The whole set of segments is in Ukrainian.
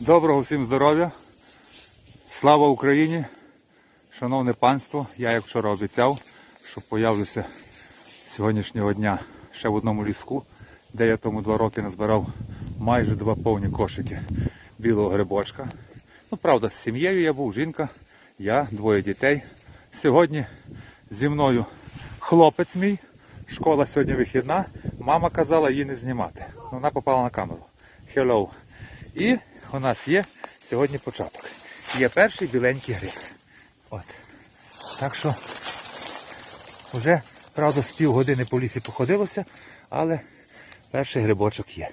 Доброго всім здоров'я. Слава Україні! Шановне панство, я як вчора обіцяв, що появлюся сьогоднішнього дня ще в одному ліску, де я тому два роки назбирав майже два повні кошики білого грибочка. Ну, правда, з сім'єю я був, жінка, я, двоє дітей. Сьогодні зі мною хлопець мій. Школа сьогодні вихідна. Мама казала її не знімати. Вона попала на камеру. Hello. І у нас є сьогодні початок. Є перший біленький гриб. От. Так що вже, правда, з півгодини по лісі походилося, але перший грибочок є.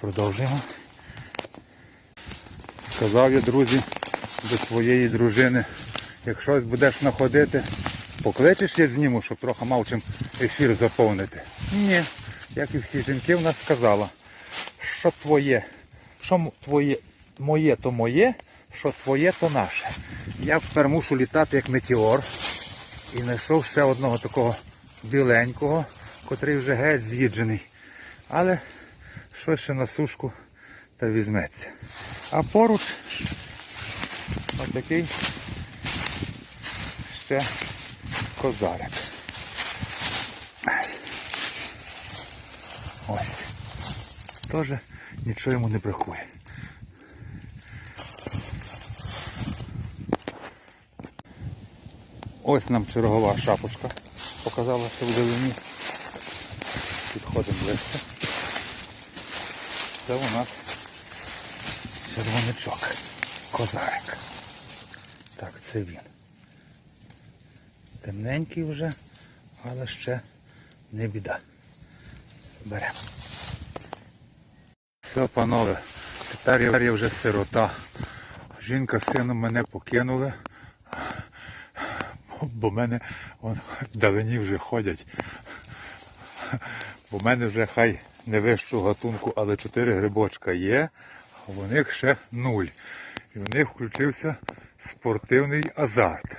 Продовжуємо. Сказав я, друзі, до своєї дружини, як щось будеш знаходити, покличеш я зніму, щоб трохи мав чим ефір заповнити. Ні, як і всі жінки в нас сказала, що твоє, що твоє, моє, то моє, що твоє, то наше. Я тепер мушу літати як метеор і знайшов ще одного такого біленького, котрий вже геть з'їджений. Але ще на сушку та візьметься. А поруч отакий ще козарик. Ось. Теж нічого йому не бракує. Ось нам чергова шапочка показалася в долині. Підходимо ближче. Це у нас червонячок. Козарик. Так, це він. Темненький вже, але ще не біда. Беремо. Все, панове, тепер я, вже сирота. Жінка з сином мене покинули, бо мене вон, вдалині вже ходять. Бо в мене вже хай не вищого гатунку, але чотири грибочка є, а в них ще нуль. І в них включився спортивний азарт.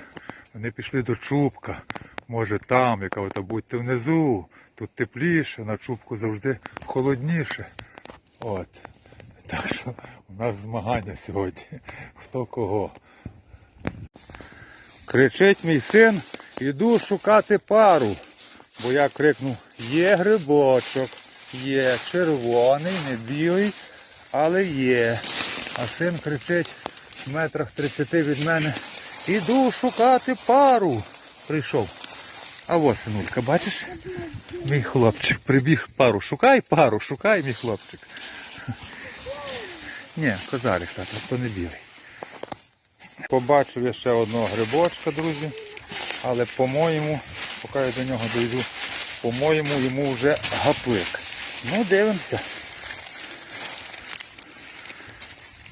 Вони пішли до Чубка. Може там, яка будьте внизу, тут тепліше, на Чубку завжди холодніше. От. Так що у нас змагання сьогодні. Хто кого. Кричить мій син, іду шукати пару. Бо я крикнув, є грибочок, є червоний, не білий, але є. А син кричить в метрах 30 від мене, іду шукати пару. Прийшов. А ось синулька, бачиш? Мій хлопчик прибіг пару. Шукай пару, шукай, мій хлопчик. Ні, козарик, тато, то не білий. Побачив я ще одного грибочка, друзі. Але по-моєму, поки я до нього дійду, по-моєму, йому вже гаплик. Ну, дивимося.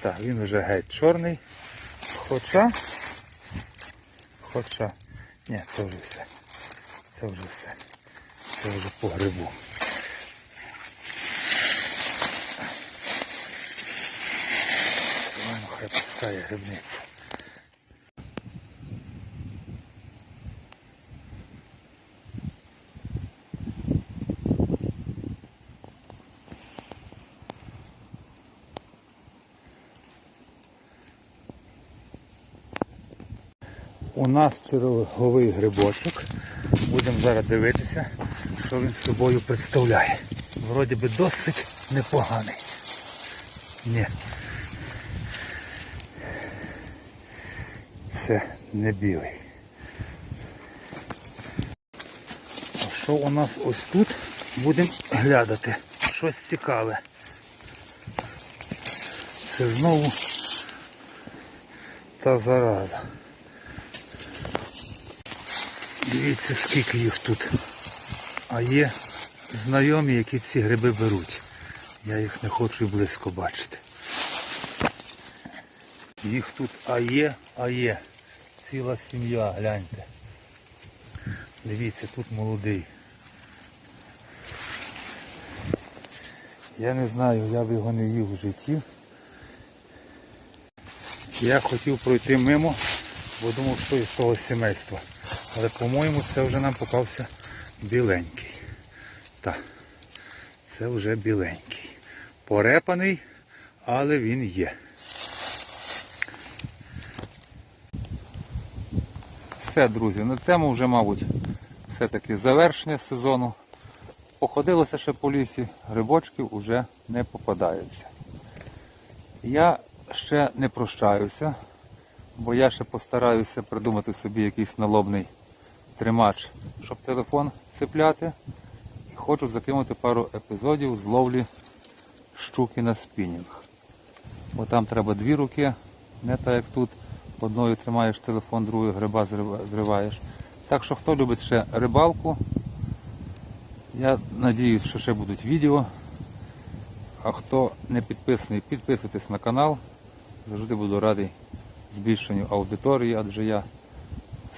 Так, він вже геть чорний. Хоча. Хоча. Ні, це вже все. Це вже все. Це вже по грибу. Ладно, хай пускає грибниця. У нас черговий грибочок. Будемо зараз дивитися, що він собою представляє. Вроді би досить непоганий. Ні. Це не білий. А що у нас ось тут? Будемо глядати. Щось цікаве. Це знову та зараза. Дивіться, скільки їх тут. А є знайомі, які ці гриби беруть. Я їх не хочу близько бачити. Їх тут а є, а є. Ціла сім'я, гляньте. Дивіться, тут молодий. Я не знаю, я б його не їв в житті. Я хотів пройти мимо, бо думав, що із того сімейства. Але, по-моєму, це вже нам попався біленький. Так, це вже біленький. Порепаний, але він є. Все, друзі, на цьому вже, мабуть, все-таки завершення сезону. Походилося ще по лісі, грибочків уже не попадаються. Я ще не прощаюся, бо я ще постараюся придумати собі якийсь налобний тримач, щоб телефон цепляти. І хочу закинути пару епізодів з ловлі щуки на спінінг. Бо там треба дві руки, не так як тут. Одною тримаєш телефон, другою гриба зриваєш. Так що хто любить ще рибалку, я надіюсь, що ще будуть відео. А хто не підписаний, підписуйтесь на канал. Завжди буду радий збільшенню аудиторії, адже я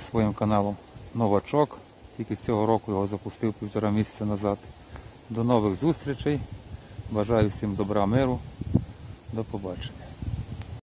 своїм каналом новачок. Тільки цього року його запустив півтора місяця назад. До нових зустрічей. Бажаю всім добра, миру. До побачення.